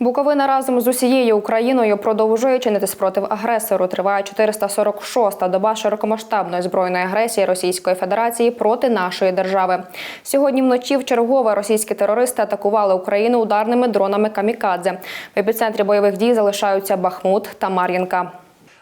Буковина разом з усією Україною продовжує чинити спротив агресору. Триває 446-та доба широкомасштабної збройної агресії Російської Федерації проти нашої держави. Сьогодні вночі в чергове російські терористи атакували Україну ударними дронами камікадзе. В епіцентрі бойових дій залишаються Бахмут та Мар'їнка.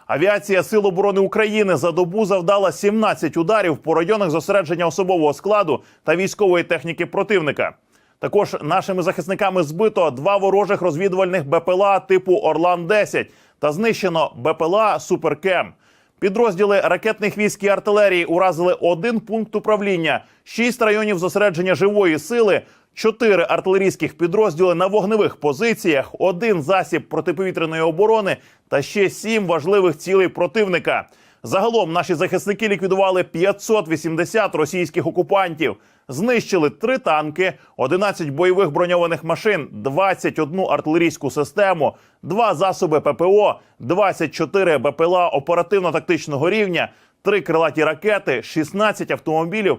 Авіація Сил оборони України за добу завдала 17 ударів по районах зосередження особового складу та військової техніки противника. Також нашими захисниками збито два ворожих розвідувальних БПЛА типу Орлан 10 та знищено БПЛА Суперкем. Підрозділи ракетних військ і артилерії уразили один пункт управління, шість районів зосередження живої сили, чотири артилерійських підрозділи на вогневих позиціях, один засіб протиповітряної оборони та ще сім важливих цілей противника. Загалом наші захисники ліквідували 580 російських окупантів, знищили три танки, 11 бойових броньованих машин, 21 артилерійську систему, два засоби ППО, 24 БПЛА оперативно-тактичного рівня, три крилаті ракети, 16 автомобілів